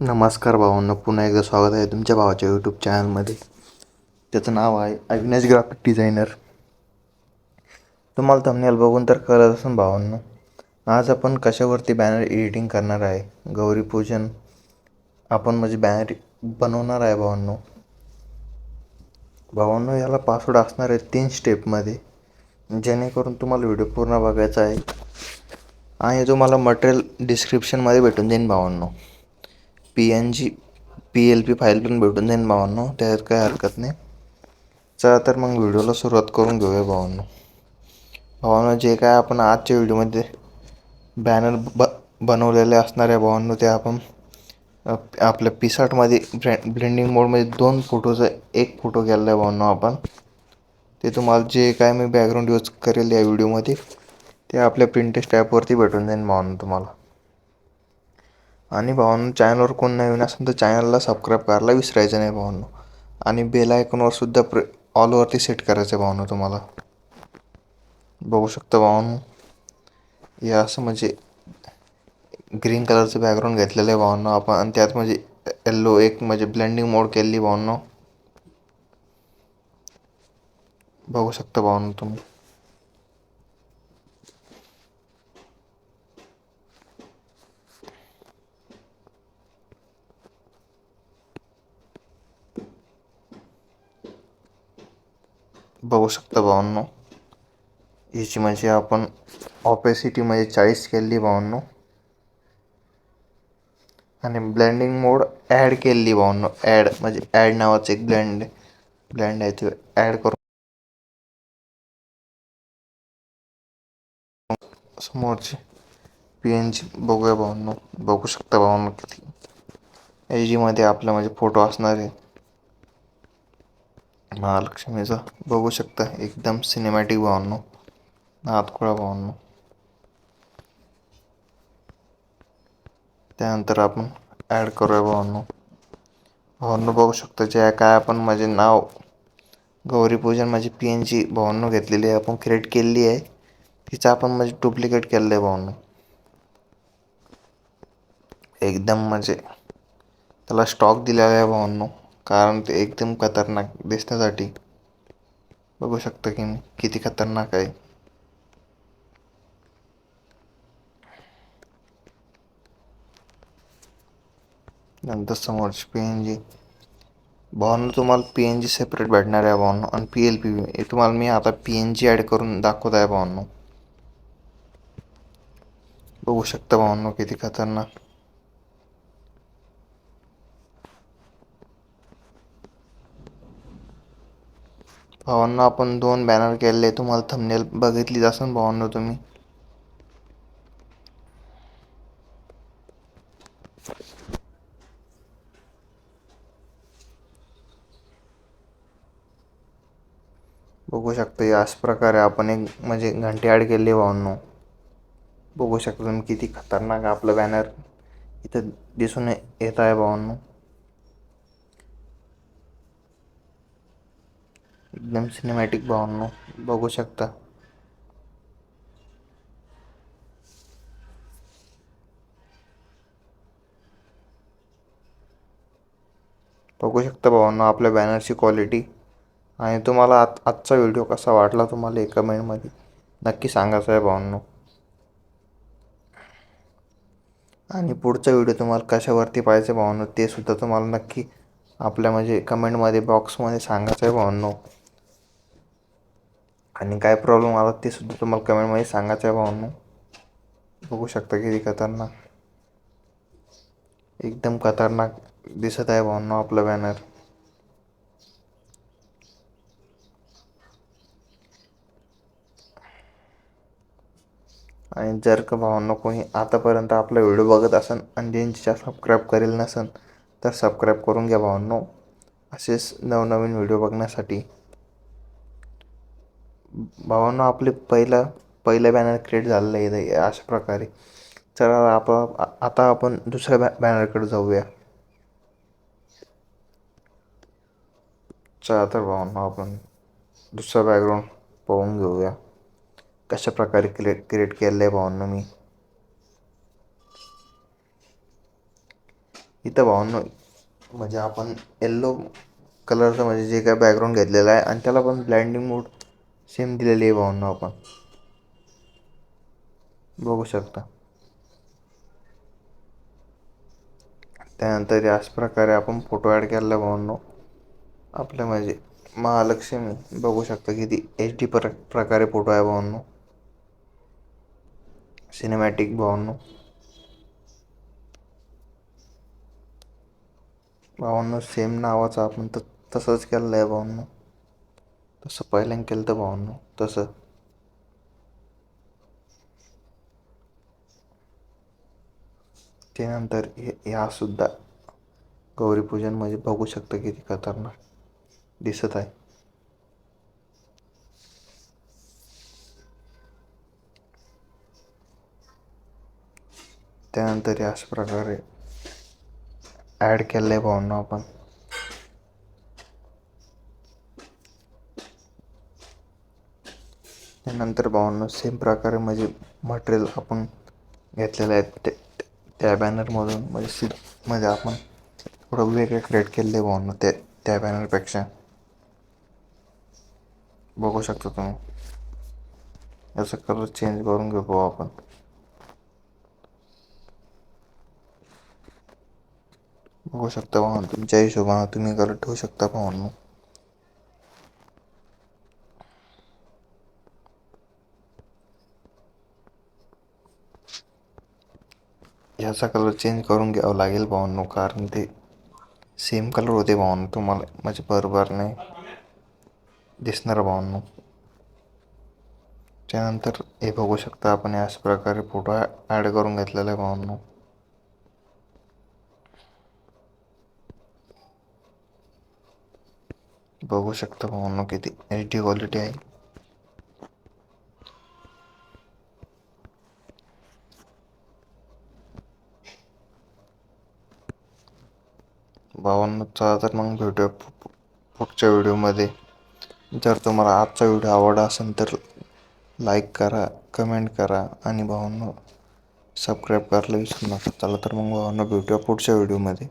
नमस्कार भावांनो पुन्हा एकदा स्वागत आहे तुमच्या भावाच्या यूट्यूब चॅनलमध्ये त्याचं नाव आहे अविनाश ग्राफिक डिझायनर तुम्हाला थंबनेल बघून तर कळत असेल भावांनो आज आपण कशावरती बॅनर एडिटिंग करणार आहे? गौरीपूजन आपण म्हणजे बॅनर बनवणार आहे भावांनो. भावांनो याला पासवर्ड असणार आहे तीन स्टेपमध्ये जेणेकरून तुम्हाला व्हिडिओ पूर्ण बघायचा आहे. आणि तुम्हाला मटेरियल डिस्क्रिप्शनमध्ये भेटून देईन भावांनो. P N G P L P file पण भेटून जाईन भावांनो त्यात काही हरकत नाही. चला तर मग व्हिडिओला सुरुवात करून घेऊया भावांनो. भावांनो जे काय आपण आजच्या व्हिडिओमध्ये बॅनर ब बनवलेले असणार आहे भावांनो ते आपण आपल्या पिसाटमध्ये ब्रँड ब्लेंडिंग मोडमध्ये दोन फोटोचा एक फोटो घ्यायला आहे भावांनो आपण. ते तुम्हाला जे काय मी बॅकग्राऊंड यूज करेल या व्हिडिओमध्ये ते आपल्या प्रिंटेस्ट ॲपवरती भेटून जाईन भावांनो तुम्हाला. आणि भावांनो चॅनलवर कोण नवीन असेल तर चॅनलला सबस्क्राईब करायला विसरायचं नाही भावांनो. आणि बेल आयकॉनवर सुद्धा प्रे ऑलवरती सेट करायचं आहे भावांनो तुम्हाला. बघू शकता भावांनो. हे असं म्हणजे ग्रीन कलरचं बॅकग्राऊंड घेतलेलं आहे भावांनो. आपण आणि त्यात म्हणजे येल्लो एक म्हणजे ब्लेंडिंग मोड केलेली भावांनो. बघू शकता भावांनो तुम्ही. बघू शकता भावांनो. याची म्हणजे आपण ऑपेसिटी म्हणजे चाळीस केली भावांनो. आणि ब्लेंडिंग मोड ॲड केली भावांनो. ॲड म्हणजे ॲड नावाचं एक ब्लेंड ब्लेंड आहे ते. ॲड करून समोरची पी एन जी बघूया भावांनो. बघू शकता भावांनो किती. एच डीमध्ये आपलं म्हणजे फोटो असणार आहे. महालक्ष्मीचा बघू शकता एकदम सिनेमॅटिक भावांनो नातखोळा भावांनो त्यानंतर आपण ॲड करूया भावांनो भावांनो बघू शकता, जे काय आपण म्हणजे नाव गौरीपूजन माझी पी एन जी भावांनो घेतलेली आहे, आपण क्रिएट केलेली आहे, तिचं आपण म्हणजे डुप्लिकेट केलेलं आहे भावांनो एकदम म्हणजे त्याला स्टॉक दिलेला आहे कारण ते एकदम खतरनाक दिसण्यासाठी. बघू शकता की मी किती खतरनाक आहे. नंतर समोरची पी एन जी भावांनो तुम्हाला पी एन जी सेपरेट भेटणार आहे भावांनो. आणि पी एल पी हे तुम्हाला मी आता पी एन जी ॲड करून दाखवत आहे भावांनो. बघू शकता भावांनो किती खतरनाक. भावांनो आपण दोन बॅनर केलेले तुम्हाला थंबनेल बघितलीच असेल भावांनो तुम्ही. बघू शकता याच प्रकारे आपण एक म्हणजे घंटी ॲड केली भावांनो. बघू शकता तुम्ही किती खतरनाक आपलं बॅनर इथं दिसून येत आहे भावांनो. एकदम सिनेमॅटिक भावांनो. बघू शकता. बघू शकता भावांनो आपल्या बॅनरची क्वालिटी आणि तुम्हाला आत आजचा व्हिडिओ कसा वाटला तुम्हाला एका कमेंटमध्ये नक्की सांगायचं आहे भावांनो. आणि पुढचा व्हिडिओ तुम्हाला कशावरती पाहिजे भावांनो ते सुद्धा तुम्हाला नक्की आपल्या म्हणजे कमेंटमध्ये बॉक्समध्ये सांगायचं आहे भावांनो. आणि काय प्रॉब्लेम आला ते सुद्धा तुम्हाला कमेंटमध्ये सांगायचं आहे भावांनो. बघू शकता किती खतरनाक एकदम खतरनाक दिसत आहे भावांनो आपलं बॅनर आणि जर का भावांनो कोणी आतापर्यंत आपला व्हिडिओ बघत असेल आणि ज्यांच्या सबस्क्राईब करेल नसेल तर सबस्क्राईब करून घ्या भावांनो. असेच नवनवीन व्हिडिओ बघण्यासाठी. भावांनो आपले पहिलं पहिलं बॅनर क्रिएट झालेलं आहे अशा प्रकारे. चला आप आता आपण दुसऱ्या बॅ बॅनरकडे जाऊया. चला तर भावांनो आपण दुसरा बॅकग्राऊंड पाहून घेऊया. कशा प्रकारे क्रिएट क्रिएट केलेलं आहे भावांनो मी. इथं भावांनो म्हणजे आपण येल्लो कलरचं म्हणजे जे काय बॅकग्राऊंड घेतलेलं आहे आणि त्याला पण ब्लँडिंग मोड सेम दिलेली आहे भावांनो आपण. बघू शकता. त्यानंतर याच प्रकारे आपण फोटो ॲड केलेला आहे भावांनो. आपल्या म्हणजे महालक्ष्मी बघू शकता किती एच डी प्र प्रकारे फोटो आहे भावांनो. सिनेमॅटिक भावांनो. भावांनो सेम नावाचं आपण तर तसंच केलेलं आहे भावांनो. तसं पहिल्यांदा केलं तर भावांनो तसं. त्यानंतर हे ह्यासुद्धा गौरीपूजन म्हणजे बघू शकता किती खतरनाक दिसत आहे. त्यानंतर याच प्रकारे ॲड केलं आहे भावांनो आपण. त्यानंतर भावांनो सेम प्रकारे म्हणजे मटेरियल आपण घेतलेलं आहे. ते त्या बॅनरमधून म्हणजे सी म्हणजे आपण थोडं वेगळं क्रिएट केलेलं आहे भावांनो त्या त्या बॅनरपेक्षा बघू शकता तुम्ही. याचा कलर चेंज करून घेऊ भाऊ आपण. बघू शकता भावांनो तुमच्या हिशोबानं तुम्ही कलर ठेवू शकता भावांनो. ह्याचा कलर चेंज करून घ्यावं लागेल भावांनो कारण ते सेम कलर होते भावांनो. तुम्हाला म्हणजे बरोबर नाही दिसणार भावांनो. त्यानंतर हे बघू शकता आपण याच प्रकारे फोटो ॲड करून घेतलेला आहे भावांनो. बघू शकता भावांनो किती एच डी क्वालिटी आहे. भावांनो चला तर मग भेटूया पु- पुढच्या व्हिडिओमध्ये. जर तुम्हाला आजचा व्हिडिओ आवडला असेल तर लाईक करा कमेंट करा आणि भावांनो सबस्क्राईब करायला विसरू नका. चला तर मग भावांनो भेटूया पुढच्या व्हिडिओमध्ये.